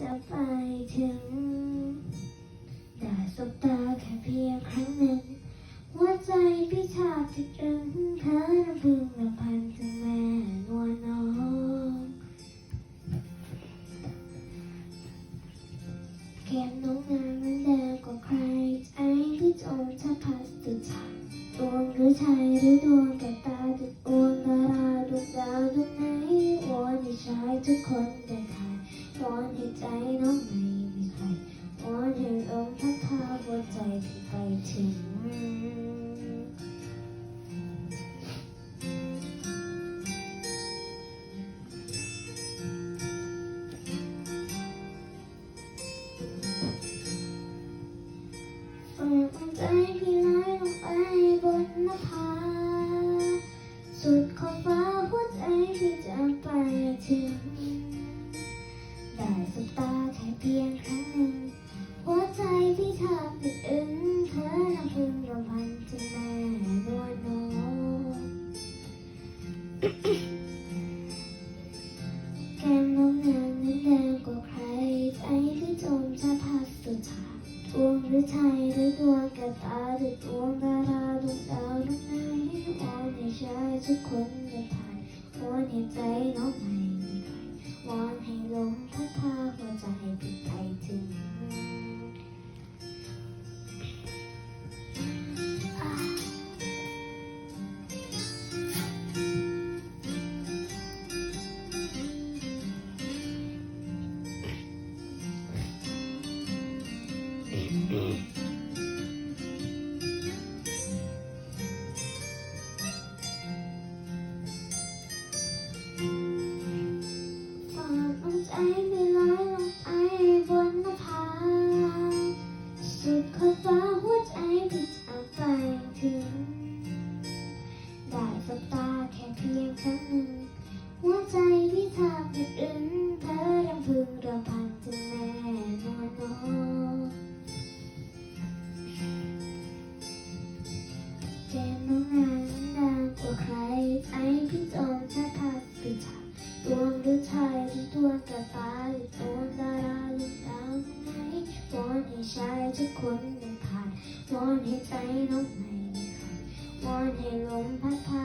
จะไปถึง แต่สบตาแค่เพียงครั้งนั้นหัวใจพี่ชาติะจึงเธอระพึงระพันถึงแม่นวลน้องแก้มน้องนางนั้นแดงกว่าใครใจพี่จงถ้าพัสติดฉากดวงหรือชายหรือดวงแต่ตาติดอวนดาราดวงดาวดวงไหนอวนในชายทุกคนแต่ทาย วอนให้ใจน้องไม่มีใครวอนให้ลมพัดพาหัวใจที่ไปถึงฝากใจพี่ เพียงครั้งหนึ่งหัวใจพี่แทบติดอึ้งเธอน้ำพึงรำพันจนแม่นวลน้องแก้มน้องนางนั้นแดงกว่าใคร ใจพี่จมจะพัดสุดทางดวงหรือไทยหรือดวงกระตาหรือดวงดาราดวงดาวดวงไหนวอนให้ชายทุกคนเดินผ่านวอนให้ใจน้องไม่ ร้อนให้ลมพัดพาหัวใจพี่ไได้สบตาแค่เพียงครั้งหนึ่ง หัวใจพี่แทบติดอึ้งเธอรำพึงรำพันจนแน่นอนนอนแก้มน้องนางดังกว่าใครใจพี่จมแทบพัดสุดทางดวงหรือชายหรือดวงกระตายหรือดวงดาราหรือดาวไหนวอนให้ชายทุกคนเดินผ่านวอนให้ใจน้องไม่มีใน ให้ลมพั